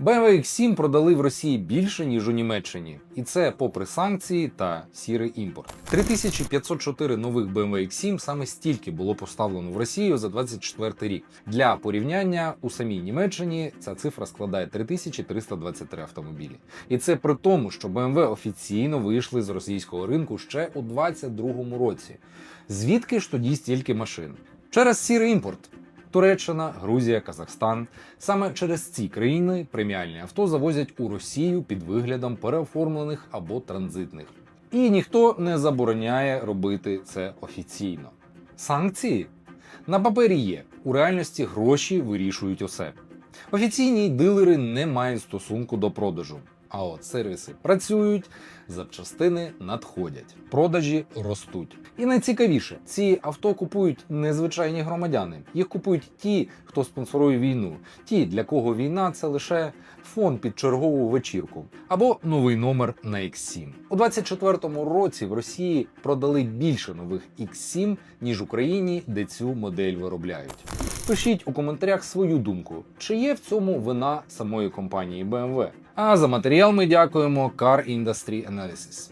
BMW X7 продали в Росії більше, ніж у Німеччині, і це попри санкції та сірий імпорт. 3504 нових BMW X7 саме стільки було поставлено в Росію за 24 рік. Для порівняння у самій Німеччині ця цифра складає 3323 автомобілі. І це при тому, що BMW офіційно вийшли з російського ринку ще у 2022 році. Звідки ж тоді стільки машин? Через сірий імпорт. Туреччина, Грузія, Казахстан. Саме через ці країни преміальні авто завозять у Росію під виглядом переоформлених або транзитних. І ніхто не забороняє робити це офіційно. Санкції на папері є. У реальності гроші вирішують усе. Офіційні дилери не мають стосунку до продажу. А от сервіси працюють, запчастини надходять, продажі ростуть. І найцікавіше, ці авто купують не звичайні громадяни. Їх купують ті, хто спонсорує війну, ті, для кого війна це лише фон під чергову вечірку або новий номер на X7. У 24-му році в Росії продали більше нових X7, ніж в Україні, де цю модель виробляють. Пишіть у коментарях свою думку, чи є в цьому вина самої компанії BMW. А за матеріал ми дякуємо Car Industry Analysis.